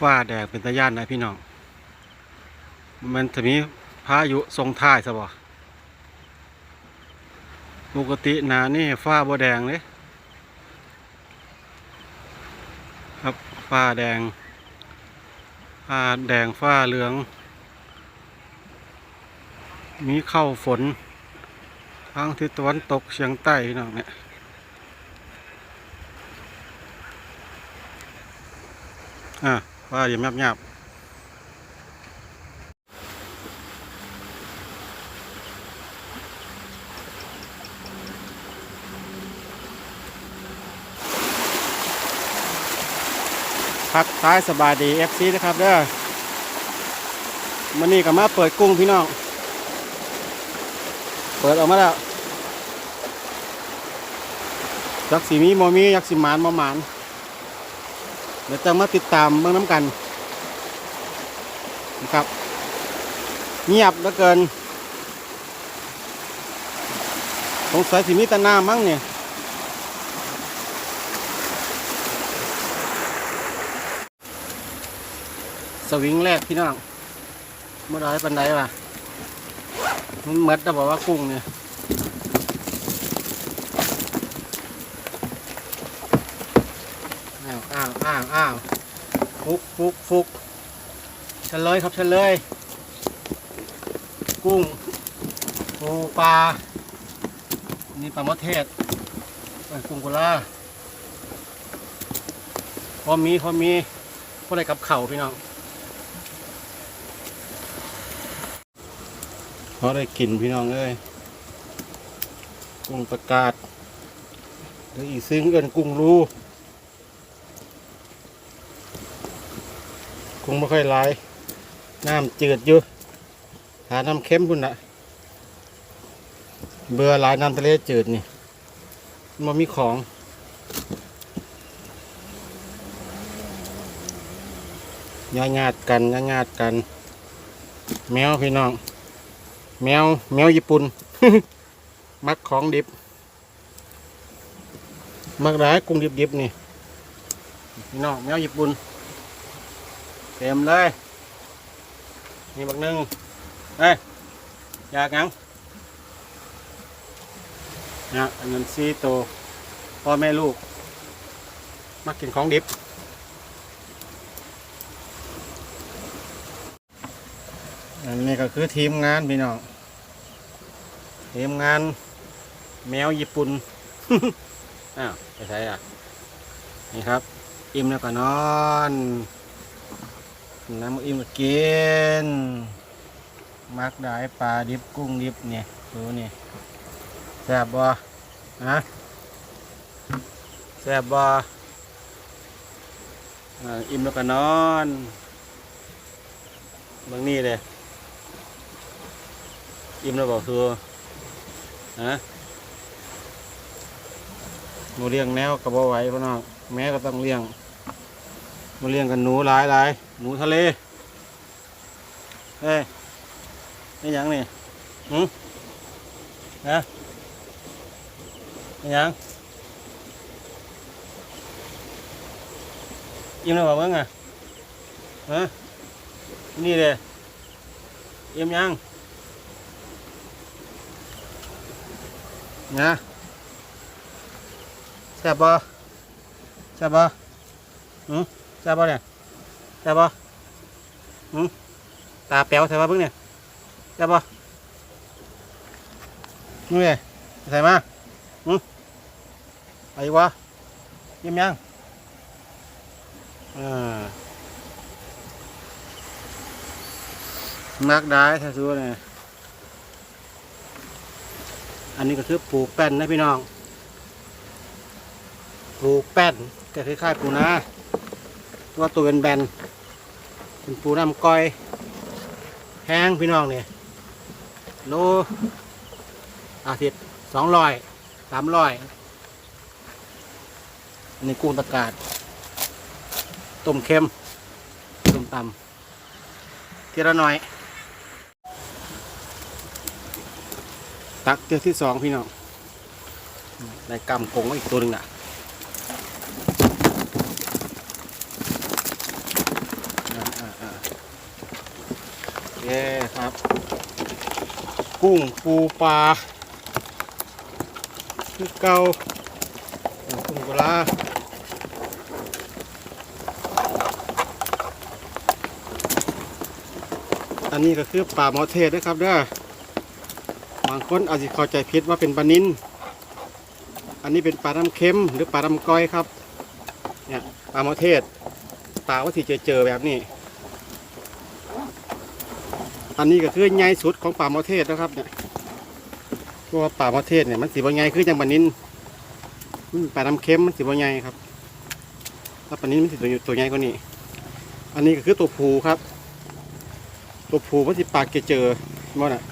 ฟ้าแดงเป็นตะย่านนะพี่น้อง มันจะมีพายุทรงท้ายซะบ่ปกตินานี่ฟ้าบ่แดงเลยครับฟ้าแดง ฟ้าแดงฟ้าเหลือง มีเข้าฝน ทางทิศตะวันตกเฉียงใต้พี่น้องเนี่ยอะ ว่าอย่ายับยับพักท้ายสบายดีเอฟซีนะครับเด้อมันนี่ก็มาเปิดกุ้งพี่น้อง เปิดออกมาแล้วยักษ์สีมีโมมียักษ์สีหมานโมหมาน เดี๋ยวจะมาติดตามเบื้องน้ำกันนะครับ เงียบเหลือเกินสงสัยสิมีตหน้ามั้งเนี่ยสวิงแรกพี่น้องเมื่อไรปันไดล่ะมันเมือนจะบอกว่ากุ้งเนี่ย อ้าวอ้าวฟุกฟุกฟุกเฉลยครับเฉลย กุ้งปูปลา นี่ปลามะเทศเอ้ยกุ้งกุลาพอมีพอมีพอได้กับเข่าพี่น้องพอได้กินพี่น้องเอ้ยกุ้งประกาศหรืออีกซึ้งเอินกุ้งรู คงไม่ค่อยไหลายน้ำจืดอยู่หาน้ำเค็มพุ่นนะเบื่อหลายน้ำทะเลจืดนี่มันมีของญาญาติกันญาญาติกัน แมวพี่น้อง แมวแมวญี่ปุ่น มักของดิบ มักร้ายกุ้งดิบๆนี่พี่น้องแมวญี่ปุ่น เต็มเลยนี่บักหนึ่งเฮ้ยอยากยังเนี่ยอันนั้นซีโตวพ่อแม่ลูกมากินของดิบอันนี้ก็คือทีมงานพี่น้องทีมงาน แมวญี่ปุ่นอ้าวไปใช้อะนี่ครับ อิ่มแล้วก็นอน น้ำอิ่มก็กินมักได้ปลาดิบกุ้งดิบเนี่ยดูนี่แซ่บบ่ฮะแซ่บบ่อ่าอิ่มแล้วก็นอนบางนี่เลยอิ่มแล้วบอกคือฮะหนูเลี้ยงแนวกับบ่ไหวพ่อน้องแม่ก็ต้องเลี้ยงมาเลี้ยงกันหนูหลายหลาย หนูทะเลเฮ้ยนี่ยังนี่หืมนะนี่ยังอิ่มแล้วบ่เบิ่งอะฮะนี่เลยอิ่มยังนะแซ่บบ่แซ่บบ่หืมใช่ป่เนี่ย ใช่ป่ะอืมตาแป๋วใช่ป่ะเพิ่งเนี่ยใช่ป่ะนี่ไงใส่มาอืมไปอีกวะยิ้มยังอ่ามักได้ถ้าซื้อเนี่ยอันนี้ก็คือปลูกแป้นนะพี่น้อง ปลูกแป้นก็คล้ายๆปูนาว่าตัวเป็นแบนๆ เป็นปูน้ำก้อยแห้งพี่น้องเนี่ยโลอาทิตย์สองร้อยสามร้อยนนี้กุ้งตะกาดต้มเค็มต้มตำทีละหน่อย ตักเที่ยวที่สองพี่น้องได้กำกงอีกตัวหนึ่งน่ะ เคครับ กุ้งปูปลาคือเกาเอากุ้งปลาอันนี้ก็คือปลาหมอเทศนะครับเด้อบางคนอาจจะเข้าใจผิดว่าเป็นปลานินอันนี้เป็นปลาน้ำเค็มหรือปลาน้ำก้อยครับเนี่ยปลาหมอเทศปลาว่าที่เจอเจอแบบนี้ อันนี้ก็คือใหญ่สุดของป่ามะเทศนะครับเนี่ยเพราะว่าป่ามะเทศเนี่ยมันสีบใหญ่คือจังปานินมันป็นปลาน้ำเค็มมันสีบใหญ่ครับถ้าปานินมันสีตัวตัวใหญ่กว่านี้ อันนี้ก็คือตัวผูครับ ตัวผูมันสีปากเกเจอมั้งน่ะ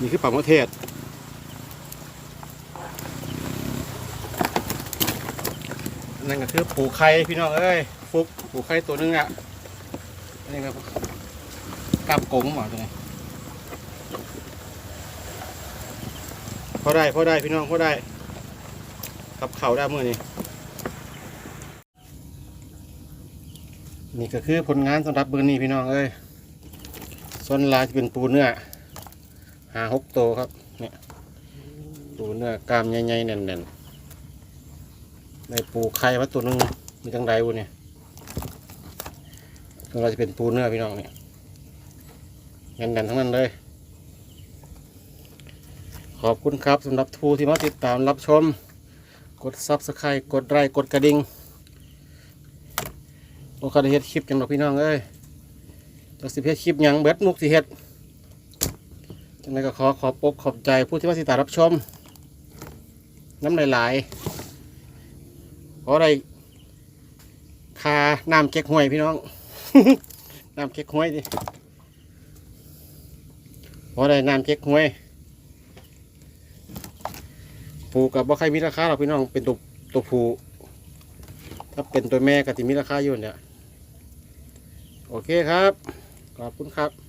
นี่คือป่ามะเทศนั่นก็คือผูไข่พี่น้องเอ้ยฟุกผูไข่ตัวหนึงอะนี่ครับ กลับกงหมอตรงนี้พอได้พอได้พี่น้องพอได้กับเข่าได้เมื่อนี้นี่ก็คือผลงานสำหรับเบอร์นี้พี่น้องเอ้ยส่วนลายจะเป็นปูเนื้อหาหกโตวครับเนี่ยปูเนื้อกามใหญ่ๆแน่นๆในปูไข่มาตัวหนึงมีจังไดวุเนี่ยเราจะเป็นปูเนื้อพี่น้องเนี่ย แน่นๆทั้งนั้นเลย ขอบคุณครับสำหรับทูที่มาติดตามรับชม กดซับสไครต์กดไลค์กดกระดิ่งโอคาได้เฮ็ดคลิปจังหรอกพี่น้องเอ้ยจากสิเฮ็ดคลิปยังเบิดมุกสิเฮ็ดจังไดก็ขอขอบอกขอบใจผู้ที่มาติดตามรับชม น้ำหลายๆขอได้คาน้ำเก๊กฮวยพี่น้อง น้ำเก๊กฮวยดิ พอได้น้ำเก๊กฮวยผูกับบ่ใครมีราคาหรอพี่น้องเป็นตัวตัวผูถ้าเป็นตัวแม่ก็จะมีราคาอยู่เนี่ยโอเคครับ ขอบคุณครับ